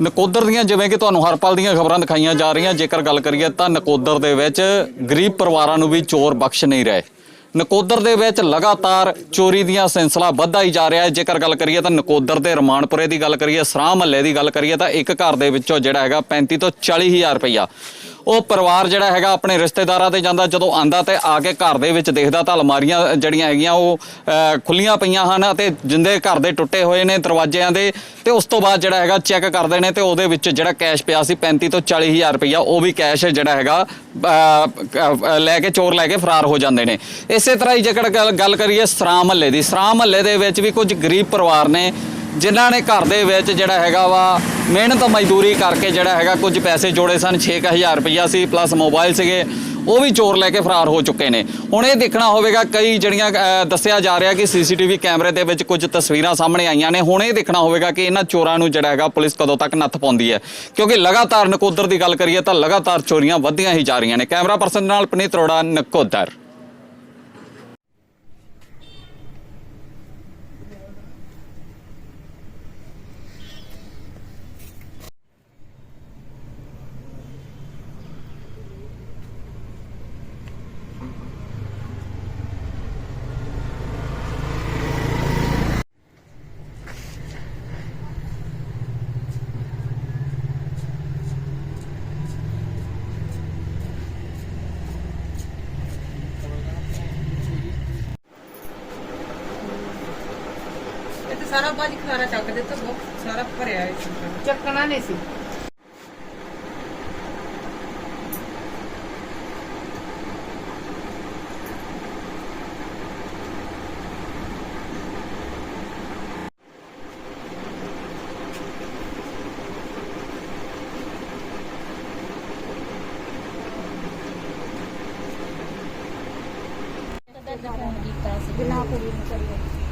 ਨਕੋਦਰ ਦੀਆਂ ਜਿਵੇਂ ਕਿ ਤੁਹਾਨੂੰ ਹਰ ਪਲ ਦੀਆਂ ਖਬਰਾਂ ਦਿਖਾਈਆਂ ਜਾ ਰਹੀਆਂ, ਜੇਕਰ ਗੱਲ ਕਰੀਏ ਤਾਂ ਨਕੋਦਰ ਦੇ ਵਿੱਚ ਗਰੀਬ ਪਰਿਵਾਰਾਂ ਨੂੰ ਵੀ ਚੋਰ ਬਖਸ਼ ਨਹੀਂ ਰਹੇ। ਨਕੋਦਰ ਦੇ ਵਿੱਚ ਲਗਾਤਾਰ ਚੋਰੀ ਦੀਆਂ ਸਿਲਸਿਲਾ ਵੱਧਦਾ ਹੀ ਜਾ ਰਿਹਾ ਹੈ। ਜੇਕਰ ਗੱਲ ਕਰੀਏ ਤਾਂ ਨਕੋਦਰ ਦੇ ਰਮਾਨਪੁਰੇ ਦੀ ਗੱਲ ਕਰੀਏ, ਸਰਾਹ ਮਹੱਲੇ ਦੀ ਗੱਲ ਕਰੀਏ ਤਾਂ ਇੱਕ ਘਰ ਦੇ ਵਿੱਚੋਂ ਜਿਹੜਾ ਹੈਗਾ 35 ਤੋਂ 40 ਹਜ਼ਾਰ ਰੁਪਈਆ। ਉਹ ਪਰਿਵਾਰ ਜਿਹੜਾ ਹੈਗਾ ਆਪਣੇ ਰਿਸ਼ਤੇਦਾਰਾਂ ਤੇ ਜਾਂਦਾ ਜਦੋਂ ਆਂਦਾ ਤੇ ਆ ਕੇ ਘਰ ਦੇ ਵਿੱਚ ਦੇਖਦਾ ਤਾਂ ਅਲਮਾਰੀਆਂ ਜਿਹੜੀਆਂ ਹੈਗੀਆਂ ਉਹ ਅਹ, ਖੁੱਲੀਆਂ ਪਈਆਂ ਹਨ ਅਤੇ ਜਿੰਦੇ ਘਰ ਦੇ ਟੁੱਟੇ ਹੋਏ ਨੇ ਦਰਵਾਜ਼ਿਆਂ ਦੇ ਤੇ ਉਸ ਤੋਂ ਬਾਅਦ ਜਿਹੜਾ ਹੈਗਾ ਚੈੱਕ ਕਰਦੇ ਨੇ ਤੇ ਉਹਦੇ ਵਿੱਚ ਜਿਹੜਾ ਕੈਸ਼ ਪਿਆ ਸੀ 35 ਤੋਂ 40 ਹਜ਼ਾਰ ਰੁਪਈਆ ਉਹ ਵੀ ਕੈਸ਼ ਜਿਹੜਾ ਹੈਗਾ ਲੈ ਕੇ ਚੋਰ ਲੈ ਕੇ ਫਰਾਰ ਹੋ ਜਾਂਦੇ ਨੇ। ਇਸੇ ਤਰ੍ਹਾਂ ਹੀ ਜੇਕਰ ਗੱਲ- ਗੱਲ ਕਰੀਏ ਸਰਾਮ ਮਹੱਲੇ ਦੀ ਸਰਾਮ ਮਹੱਲੇ ਦੇ ਵਿੱਚ ਵੀ ਕੁਝ ਗਰੀਬ ਪਰਿਵਾਰ ਨੇ ਜਿਨ੍ਹਾਂ ਨੇ ਘਰ ਦੇ ਵਿੱਚ ਜਿਹੜਾ ਹੈਗਾ ਵਾ ਮਿਹਨਤ ਮਜ਼ਦੂਰੀ ਕਰਕੇ ਜਿਹੜਾ ਹੈਗਾ ਕੁਝ ਪੈਸੇ ਜੋੜੇ ਸਨ 6000 ਰੁਪਈਆ ਸੀ ਪਲੱਸ ਮੋਬਾਈਲ ਸੀਗੇ, ਉਹ ਵੀ ਚੋਰ ਲੈ ਕੇ ਫਰਾਰ ਹੋ ਚੁੱਕੇ ਨੇ। ਹੁਣ ਇਹ ਦੇਖਣਾ ਹੋਵੇਗਾ, ਕਈ ਜਿਹੜੀਆਂ ਦੱਸਿਆ ਜਾ ਰਿਹਾ ਕਿ ਸੀਸੀਟੀਵੀ ਕੈਮਰੇ ਦੇ ਵਿੱਚ ਕੁਝ ਤਸਵੀਰਾਂ ਸਾਹਮਣੇ ਆਈਆਂ ਨੇ। ਹੁਣ ਇਹ ਦੇਖਣਾ ਹੋਵੇਗਾ ਕਿ ਇਹਨਾਂ ਚੋਰਾਂ ਨੂੰ ਜਿਹੜਾ ਹੈਗਾ ਪੁਲਿਸ ਕਦੋਂ ਤੱਕ ਨੱਥ ਪਾਉਂਦੀ ਹੈ। ਕਿਉਂਕਿ ਲਗਾਤਾਰ ਨਕੋਦਰ ਦੀ ਗੱਲ ਕਰੀਏ ਤਾਂ ਲਗਾਤਾਰ ਚੋਰੀਆਂ ਵੱਧਦੀਆਂ ਹੀ ਜਾ ਰਹੀਆਂ ਨੇ। ਕੈਮਰਾ ਪਰਸਨ ਨਾਲ ਪਨੀਤ ਅਰੋੜਾ, ਨਕੋਦਰ। ਸਾਰਾ ਬਾਜ ਖਾਣਾ ਚੱਕ ਦਿੱਤਾ ਬਹੁਤ ਸਾਰਾ ਭਰਿਆ ਹੈ ਚੱਕਣਾ ਨਹੀਂ ਸੀ।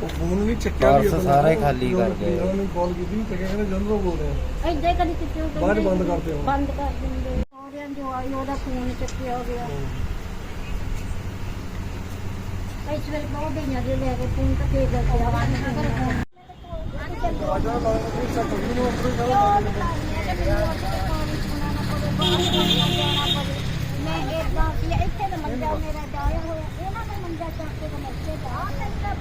ਉਹ ਫੋਨ ਨਹੀਂ ਚੱਕਿਆ ਪਰਸ ਉਹਦਾ। ਸਾਰਾ ਹੀ ਖਾਲੀ ਕਰ ਗਏ। ਉਹਨਾਂ ਨੂੰ ਕਾਲ ਕੀਤੀ ਨਹੀਂ ਚੱਕਿਆ ਕਹਿੰਦੇ ਜਨਰਲ ਬੋਲ ਰਿਹਾ। ਏਦਾਂ ਕਦੀ ਕਿਤੇ ਉਹ ਬਾਅਦ ਚ ਕਹਿੰਦੇ ਬੰਦ ਕਰ ਦਿਓ। ਬੰਦ ਕਰ ਦਿੰਦੇ। ਸਾਰਿਆਂ ਜੋ ਆਈ ਉਹਦਾ ਫੋਨ ਚੱਕਿਆ ਗਿਆ। ਇਸ ਵੇਲੇ ਬਹੁਤ ਦਿਨਾਂ ਦੇ ਲੈ ਕੇ ਫੋਨ ਤੇ ਦੇ ਦਿੱਤੇ ਆ ਕਰ। ਫੋਨ ਰਾਜਾ ਲਾਲ ਨੂੰ ਸਭ ਨੂੰ ਜਾਓ ਮੈਂ ਇਦਾਂ ਸੀ ਇੱਥੇ ਦਾ ਮੰਜਾ ਮੇਰਾ ਡਾਇਆ ਹੋਇਆ। ਇਹਨਾਂ ਦਾ ਮੰਜਾ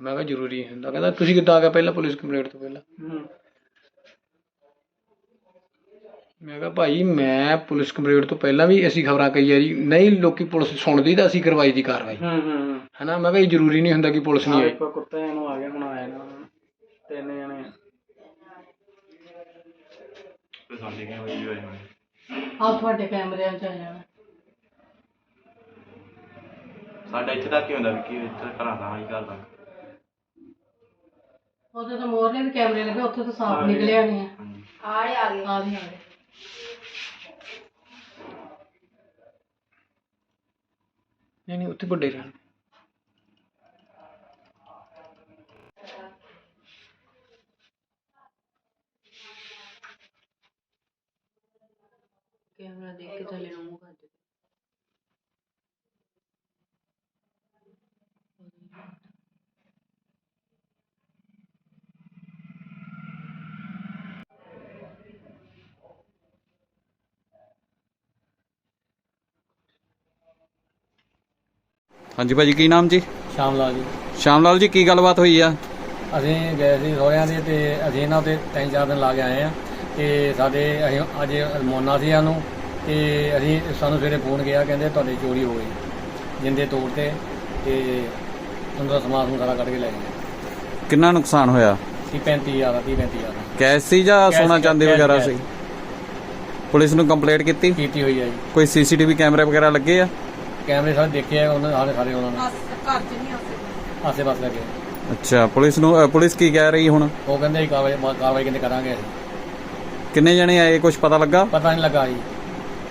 ਮੈਂ ਕਿਹਾ ਜ਼ਰੂਰੀ ਹੁੰਦਾ ਕਹਿੰਦਾ ਤੁਸੀਂ ਕਿੱਦਾਂ ਆ ਗਏ ਪਹਿਲਾਂ ਪੁਲਿਸ ਕੰਪਲੇਂਟ ਤੋਂ ਪਹਿਲਾਂ? ਮੈਂ ਕਿਹਾ ਭਾਈ ਮੈਂ ਪੁਲਿਸ ਕੰਪਲੇਂਟ ਤੋਂ ਪਹਿਲਾਂ ਵੀ ਅਸੀਂ ਖਬਰਾਂ ਆ ਜੀ। ਨਹੀਂ ਲੋਕੀ ਪੁਲਿਸ ਸੁਣਦੀ ਤਾਂ ਅਸੀਂ ਕਰਵਾਈ ਦੀ ਕਾਰਵਾਈ। ਹੂੰ ਹੂੰ ਹਨਾ? ਮੈਂ ਕਿਹਾ ਇਹ ਜ਼ਰੂਰੀ ਨਹੀਂ ਹੁੰਦਾ ਕਿ ਪੁਲਿਸ ਨਹੀਂ ਆਈ। ਇੱਕ ਕੁੱਤੇ ਨੂੰ ਆ ਗਿਆ ਹੁਣ ਆਇਆ ਨਾ। ਤਿੰਨ ਜਣੇ ਆ। ਤੁਹਾਡੇ ਕੈਮਰਿਆਂ 'ਚ ਆ ਜਾਣਾ ਸਾਡਾ ਇੱਥੇ ਤੱਕ ਹੀ ਹੁੰਦਾ ਵੀ ਕਿ ਇੱਥੇ ਘਰਾਂ ਦਾ ਹੀ ਘਰ ਦਾ। ਉਹਦੇ ਤਾਂ ਮੋਰਲੇ ਵੀ ਕੈਮਰੇ ਲੱਗੇ ਉੱਥੇ ਤਾਂ ਸਾਫ਼ ਨਿਕਲਿਆ ਨਹੀਂ ਆੜੇ ਆ ਗਏ। ਆ ਗਏ ਆ ਗਏ। ਨਹੀਂ ਨਹੀਂ ਉੱਥੇ ਵੱਡੇ ਰਹਿਣ। ਕੈਮਰਾ ਦੇਖ ਕੇ ਥੱਲੇ ਨੂੰ ਮੂੰਹ ਕਰ ਦੇ ਹਾਂਜੀ ਭਾਜੀ ਕੀ ਨਾਮ ਜੀ? ਸ਼ਾਮ ਲਾਲ ਜੀ। ਸ਼ਾਮ ਲਾਲ ਜੀ ਕੀ ਗੱਲਬਾਤ ਹੋਈ ਆ? ਅਸੀਂ ਗਏ ਸੀ ਸਹੁਰਿਆਂ ਦੇ ਤੇ ਅਸੀਂ ਇਹਨਾਂ ਤੇ ਤਿੰਨ ਚਾਰ ਦਿਨ ਲਾ ਕੇ ਆਏ ਆ ਤੇ ਸਾਡੇ ਅਸੀਂ ਅੱਜ ਮੋਨਾ ਸੀ ਸਾਨੂੰ ਤੇ ਅਸੀਂ ਸਾਨੂੰ ਸਵੇਰੇ ਫੋਨ ਗਿਆ ਕਹਿੰਦੇ ਤੁਹਾਡੀ ਚੋਰੀ ਹੋ ਗਈ ਜਿੰਦੇ ਤੋੜ ਤੇ ਤੇ ਅੰਦਰ ਸਮਾਨ ਨੂੰ ਸਾਰਾ ਕੱਢ ਕੇ ਲੈ ਗਏ। ਕਿੰਨਾ ਨੁਕਸਾਨ ਹੋਇਆ? ਤੀਹ 35000 ਦਾ 30 35000 ਦਾ। ਕੈਸ਼ ਸੀ ਜਾਂ ਸੋਨਾ ਸੀ, ਚਾਂਦੀ ਵਗੈਰਾ। ਸੀ? ਪੁਲਿਸ ਨੂੰ ਕੰਪਲੇਂਟ ਕੀਤੀ? ਕੀਤੀ ਹੋਈ ਹੈ ਜੀ। ਕੋਈ ਸੀਸੀਟੀਵੀ ਕੈਮਰੇ ਵਗੈਰਾ ਲੱਗੇ ਆ? ਕੈਮਰੇ ਸਾਰੇ ਦੇਖੇ ਆ ਉਹਨਾਂ ਸਾਰੇ ਸਾਰੇ ਉਹਨਾਂ ਨੇ। ਘਰ ਚ ਨਹੀਂ ਆਸੇ ਆਸੇ ਪਾਸੇ ਲੱਗੇ। ਅੱਛਾ ਪੁਲਿਸ ਨੂੰ ਅ, ਪੁਲਿਸ ਕੀ ਕਹਿ ਰਹੀ ਹੁਣ? ਉਹ ਕਹਿੰਦੇ ਅਸੀਂ ਕਾਰਵਾਈ ਕਾਰਵਾਈ ਕਹਿੰਦੇ ਕਰਾਂਗੇ ਅਸੀਂ। ਕਿੰਨੇ ਜਣੇ ਆਏ ਕੁਝ ਪਤਾ ਲੱਗਾ? ਪਤਾ ਨਹੀਂ ਲੱਗਾ ਜੀ।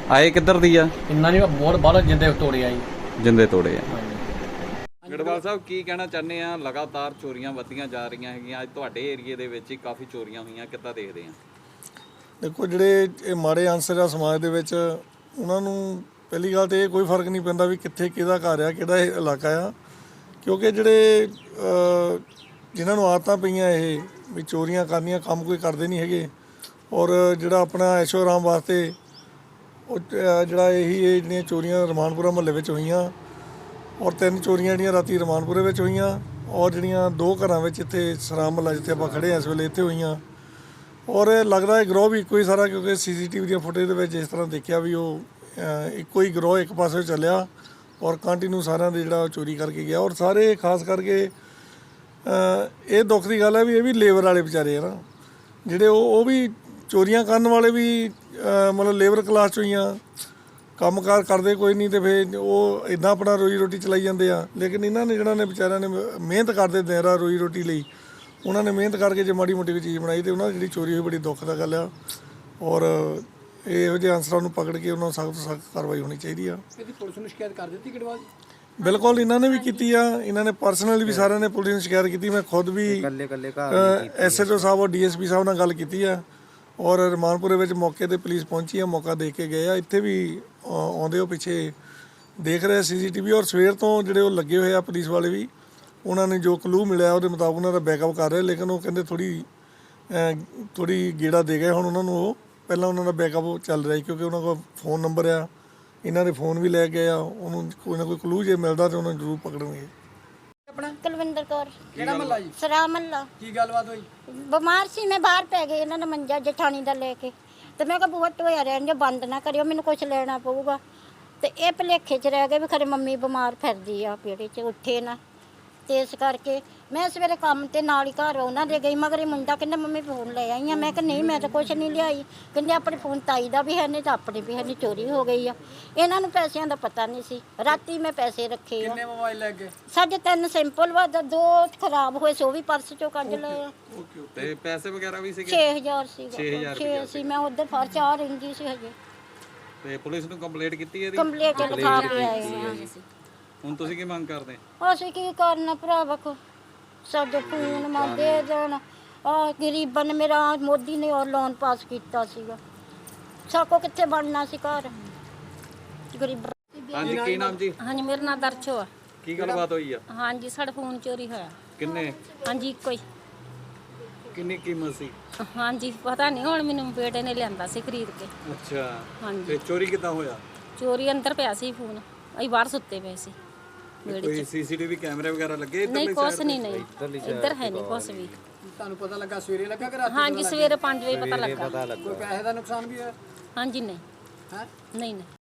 ਆਏ ਕਿੱਧਰ ਦੀ ਆ? ਇੰਨਾ ਨਹੀਂ ਬਹੁਤ ਬਾਹਰ ਜਿੰਦੇ ਤੋੜਿਆ ਜੀ। ਜਿੰਦੇ ਤੋੜੇ ਆ। ਹਾਂਜੀ। ਗੜਵਾਲ ਸਾਹਿਬ ਕੀ ਕਹਿਣਾ ਚਾਹੁੰਦੇ ਆ? ਲਗਾਤਾਰ ਚੋਰੀਆਂ ਵੱਧਦੀਆਂ ਜਾ ਰਹੀਆਂ ਹੈਗੀਆਂ। ਅੱਜ ਤੁਹਾਡੇ ਏਰੀਏ ਦੇ ਵਿੱਚ ਹੀ ਕਾਫੀ ਚੋਰੀਆਂ ਹੋਈਆਂ ਕਿੱਦਾਂ ਦੇਖਦੇ ਆ? ਦੇਖੋ ਜਿਹੜੇ ਇਹ ਮਾੜੇ ਅਨਸਰ ਆ ਸਮਾਜ ਦੇ ਵਿੱਚ ਉਹਨਾਂ ਨੂੰ ਪਹਿਲੀ ਗੱਲ ਤੇ ਇਹ ਕੋਈ ਫ਼ਰਕ ਨਹੀਂ ਪੈਂਦਾ ਵੀ ਕਿੱਥੇ ਕਿਹਦਾ ਘਰ ਆ ਕਿਹੜਾ ਇਹ ਇਲਾਕਾ ਆ। ਕਿਉਂਕਿ ਜਿਹੜੇ ਅਹ, ਜਿਨ੍ਹਾਂ ਨੂੰ ਆਦਤਾਂ ਪਈਆਂ ਇਹ ਵੀ ਚੋਰੀਆਂ ਕਰਨੀਆਂ ਕੰਮ ਕੋਈ ਕਰਦੇ ਨਹੀਂ ਹੈਗੇ। ਔਰ ਜਿਹੜਾ ਆਪਣਾ ਐਸ਼ੋ ਆਰਾਮ ਵਾਸਤੇ ਉਹ ਜਿਹੜਾ ਇਹੀ ਇਹ ਜਿਹੜੀਆਂ ਚੋਰੀਆਂ ਰਮਾਨਪੁਰਾ ਮਹੱਲੇ ਵਿੱਚ ਹੋਈਆਂ ਔਰ ਤਿੰਨ ਚੋਰੀਆਂ ਜਿਹੜੀਆਂ ਰਾਤੀ ਰਮਾਨਪੁਰੇ ਵਿੱਚ ਹੋਈਆਂ ਔਰ ਜਿਹੜੀਆਂ ਦੋ ਘਰਾਂ ਵਿੱਚ ਇੱਥੇ ਸਰਾਮ ਮਹੱਲਾ ਜਿੱਥੇ ਆਪਾਂ ਖੜੇ ਹਾਂ ਇਸ ਵੇਲੇ ਇੱਥੇ ਹੋਈਆਂ। ਔਰ ਲੱਗਦਾ ਹੈ ਗਰੋਹ ਵੀ ਇੱਕੋ ਹੀ ਸਾਰਾ ਕਿਉਂਕਿ ਸੀਸੀਟੀਵੀ ਦੀਆਂ ਫੁਟੇਜ ਦੇ ਵਿੱਚ ਜਿਸ ਤਰ੍ਹਾਂ ਦੇਖਿਆ ਵੀ ਉਹ ਇੱਕੋ ਹੀ ਗਰੋਹ ਇੱਕ ਪਾਸੇ ਚੱਲਿਆ ਔਰ ਕੰਟੀਨਿਊ ਸਾਰਿਆਂ ਦੇ ਜਿਹੜਾ ਉਹ ਚੋਰੀ ਕਰਕੇ ਗਿਆ ਔਰ ਸਾਰੇ ਖਾਸ ਕਰਕੇ ਇਹ ਦੁੱਖ ਦੀ ਗੱਲ ਹੈ ਵੀ ਇਹ ਵੀ ਲੇਬਰ ਵਾਲੇ ਵਿਚਾਰੇ ਆ ਨਾ, ਜਿਹੜੇ ਉਹ ਉਹ ਵੀ ਚੋਰੀਆਂ ਕਰਨ ਵਾਲੇ ਵੀ ਮਤਲਬ ਲੇਬਰ ਕਲਾਸ ਚੋਂ ਹੀ ਆ, ਕੰਮਕਾਰ ਕਰਦੇ ਕੋਈ ਨਹੀਂ ਤੇ ਫਿਰ ਉਹ ਇਦਾਂ ਆਪਣਾ ਰੋਜੀ ਰੋਟੀ ਚਲਾਈ ਜਾਂਦੇ ਆ, ਲੇਕਿਨ ਇਹਨਾਂ ਨੇ ਜਿਹੜਾ ਨੇ ਵਿਚਾਰਿਆਂ ਨੇ ਮਿਹਨਤ ਕਰਦੇ ਦੇਰਾ ਰੋਜੀ ਰੋਟੀ ਲਈ, ਉਹਨਾਂ ਨੇ ਮਿਹਨਤ ਕਰਕੇ ਜੇ ਮਾੜੀ ਮੋਟੀ ਕੋਈ ਚੀਜ਼ ਬਣਾਈ ਤੇ ਉਹਨਾਂ ਦੀ ਜਿਹੜੀ ਚੋਰੀ ਹੋਈ ਬੜੀ ਦੁੱਖ ਦਾ ਗੱਲ ਆ, ਔਰ ਇਹੋ ਜਿਹੇ ਅਨਸਰਾਂ ਨੂੰ ਪਕੜ ਕੇ ਉਹਨਾਂ ਨੂੰ ਸਖਤ ਸਖਤ ਕਾਰਵਾਈ ਹੋਣੀ ਚਾਹੀਦੀ ਆ। ਇਹਦੀ ਪੁਲਿਸ ਨੂੰ ਸ਼ਿਕਾਇਤ ਕਰ ਦਿੱਤੀ ਜੀ? ਬਿਲਕੁਲ ਇਹਨਾਂ ਨੇ ਵੀ ਕੀਤੀ ਆ। ਇਹਨਾਂ ਨੇ ਪਰਸਨਲੀ ਵੀ ਸਾਰਿਆਂ ਨੇ ਪੁਲਿਸ ਨੂੰ ਸ਼ਿਕਾਇਤ ਕੀਤੀ। ਮੈਂ ਖੁਦ ਵੀ ਇਕੱਲੇ ਇਕੱਲੇ ਐਸਐਚਓ ਸਾਹਿਬ ਔਰ ਡੀਐਸਪੀ ਸਾਹਿਬ ਨਾਲ ਗੱਲ ਕੀਤੀ ਆ ਔਰ ਰਮਾਨਪੁਰੇ ਵਿੱਚ ਮੌਕੇ ਤੇ ਪੁਲਿਸ ਪਹੁੰਚੀ ਆ। ਮੌਕਾ ਦੇਖ ਕੇ ਗਏ ਆ। ਇੱਥੇ ਵੀ ਅ, ਆਉਂਦੇ ਹੋ ਪਿੱਛੇ ਦੇਖ ਰਹੇ ਸੀਸੀਟੀਵੀ ਔਰ ਸਵੇਰ ਤੋਂ ਜਿਹੜੇ ਉਹ ਲੱਗੇ ਹੋਏ ਆ ਪੁਲਿਸ ਵਾਲੇ ਵੀ ਉਹਨਾਂ ਨੇ ਜੋ ਕਲੂ ਮਿਲਿਆ ਉਹਦੇ ਮੁਤਾਬਕ ਉਹਨਾਂ ਦਾ ਬੈਕਅਪ ਕਰ ਰਹੇ ਲੇਕਿਨ ਉਹ ਕਹਿੰਦੇ ਥੋੜੀ ਥੋੜੀ ਗੇੜਾ ਦੇ ਗਏ ਹੁਣ ਉਹਨਾਂ ਨੂੰ ਉਹ। ਪਹਿਲਾਂ ਉਹਨਾਂ ਦਾ ਬੈਕਅਪ ਚੱਲ ਰਿਹਾ ਸੀ ਕਿਉਂਕਿ ਉਹਨਾਂ ਕੋਲ ਫੋਨ ਨੰਬਰ ਆ। ਇਹਨਾਂ ਦੇ ਫੋਨ ਵੀ ਲੈ ਗਏ ਆ। ਉਹਨੂੰ ਕੋਈ ਨਾ ਕੋਈ ਕਲੂ ਜੇ ਮਿਲਦਾ ਤੇ ਉਹਨਾਂ ਨੂੰ ਜ਼ਰੂਰ ਪਕੜਨਗੇ। ਕੁਲਵਿੰਦਰ ਕੌਰ। ਕਿਹੜਾ ਮਹੱਲਾ ਜੀ? ਸਰਾਮ ਮੱਲਾ। ਕੀ ਗੱਲਬਾਤ ਹੋਈ? ਬਿਮਾਰ ਸੀ ਮੈਂ ਬਾਹਰ ਪੈ ਗਈ। ਇਹਨਾਂ ਨੇ ਮੰਜਾ ਜਠਾਣੀ ਦਾ ਲੈ ਕੇ। ਤੇ ਮੈਂ ਕਿਹਾ ਬੂਹਾ ਟੋਇਆ ਰਹਿਣ ਜੋ ਬੰਦ ਨਾ ਕਰਿਓ। ਮੈਨੂੰ ਕੁਝ ਲੈਣਾ ਪਊਗਾ। ਤੇ ਇਹ ਭਲੇਖੇ 'ਚ ਰਹਿ ਗਏ ਵੀ ਖਰੇ ਮੰਮੀ ਬਿਮਾਰ ਫਿਰਦੀ ਆ ਪੇੜੇ 'ਚ ਉੱਠੇ ਨਾ। ਤੇ ਇਸ ਕਰਕੇ ਮੈਂ ਸਵੇਰੇ ਕੰਮ ਤੇ ਨਾਲ ਹੀ ਘਰ ਉਹਨਾਂ ਦੇ ਗਈ ਮਗਰ ਇਹ ਮੁੰਡਾ ਕਹਿੰਦਾ ਮੰਮੀ ਫੋਨ ਲੈ ਆਈ ਆ। ਮੈਂ ਕਿਹਾ ਨਹੀਂ ਮੈਂ ਤਾਂ ਕੁਝ ਨਹੀਂ ਲਿਆਈ। ਕਹਿੰਦੇ ਆਪਣੇ ਫੋਨ ਤਾਈ ਦਾ ਵੀ ਹੈ ਨਹੀਂ ਤਾਂ ਆਪਣੇ ਵੀ ਹੈ ਨਹੀਂ ਚੋਰੀ ਹੋ ਗਈ ਆ। ਇਹਨਾਂ ਨੂੰ ਪੈਸਿਆਂ ਦਾ ਪਤਾ ਨਹੀਂ ਸੀ। ਰਾਤੀ ਮੈਂ ਪੈਸੇ ਰੱਖੇ ਆ। ਕਿੰਨੇ ਮੋਬਾਈਲ ਲੈ ਗਏ? ਸਾਡੇ ਤਿੰਨ ਸਿੰਪਲ ਵਾ ਤੇ ਦੋ ਖਰਾਬ ਹੋਏ ਸੀ ਵੀ ਪਰਸ ਚੋਂ ਕੱਢ ਲਏ ਆ। ਤੇ ਪੈਸੇ ਵਗੈਰਾ ਵੀ ਸੀਗੇ? 6000 ਸੀਗਾ। 6000 ਛੇ ਸੀ ਮੈਂ ਉਧਰ ਫਰ ਚਾਹ ਰਹਿੰਦੀ ਸੀ ਹਜੇ। ਤੇ ਪੁਲਿਸ ਨੂੰ ਕੰਪਲੇਂਟ ਕੀਤੀ ਇਹਦੀ? ਕੰਪਲੀਟ ਲਿਖਾ ਕੇ ਆਏ ਹਾਂ ਹੁਣ ਤੁਸੀਂ ਕੀ ਮੰਗ ਕਰਦੇ? ਅਸੀਂ ਕੀ ਕਰਨਾ ਭਰਾਵਾ ਕੋ ਸਾਡੇ ਫੋਨ ਮਾ ਦੇ ਦੇਣ ਆ ਗਰੀਬਾਂ ਨੇ ਮੇਰਾ ਮੋਦੀ ਨੇ ਉਹ ਲੋਨ ਪਾਸ ਕੀਤਾ ਸੀਗਾ। ਸਾਕੋ ਕਿੱਥੇ ਬਣਨਾ ਸੀ ਘਰ? ਗਰੀਬ ਹਾਂਜੀ ਕੀ ਨਾਮ ਜੀ? ਹਾਂਜੀ ਮੇਰਾ ਨਾਮ ਦਰਸ਼ੋ ਆ। ਕੀ ਗੱਲਬਾਤ ਹੋਈ ਆ? ਹਾਂਜੀ ਸਾਡਾ ਫੋਨ ਚੋਰੀ ਹੋਇਆ। ਕਿੰਨੇ? ਹਾਂਜੀ ਇੱਕੋ ਹੀ। ਕਿੰਨੀ ਕੀਮਤ ਸੀ? ਹਾਂਜੀ ਪਤਾ ਨਹੀਂ ਹੁਣ ਮੈਨੂੰ ਬੇਟੇ ਨੇ ਲਿਆਂਦਾ ਸੀ ਖਰੀਦ ਕੇ। ਅੱਛਾ। ਹਾਂਜੀ। ਤੇ ਚੋਰੀ ਕਿੱਦਾਂ ਹੋਇਆ? ਚੋਰੀ ਅੰਦਰ ਪਿਆ ਸੀ ਫੋਨ। ਅਸੀਂ ਬਾਹਰ ਸੁੱਤੇ ਪਏ ਸੀ। ਵਿਹੜੇ ਕੋਈ ਸੀਸੀਟੀਵੀ ਕੈਮਰੇ ਵਗੈਰਾ ਲੱਗੇ ਨਹੀਂ ਕੁਛ ਨਹੀਂ ਨਹੀਂ। ਇੱਧਰ ਹੈ ਨਹੀਂ ਕੁਛ ਵੀ। ਤੁਹਾਨੂੰ ਪਤਾ ਲੱਗਾ ਸਵੇਰੇ ਲੱਗਾ ਕਿ ਰਾਤੀ ਹਾਂਜੀ ਸਵੇਰੇ 5 ਵਜੇ ਪਤਾ ਲੱਗਾ। ਕੋਈ ਪੈਸੇ ਦਾ ਨੁਕਸਾਨ ਵੀ ਹੋਇਆ? ਹਾਂਜੀ ਨਹੀਂ। ਹੈ? ਨਹੀਂ ਨਹੀਂ।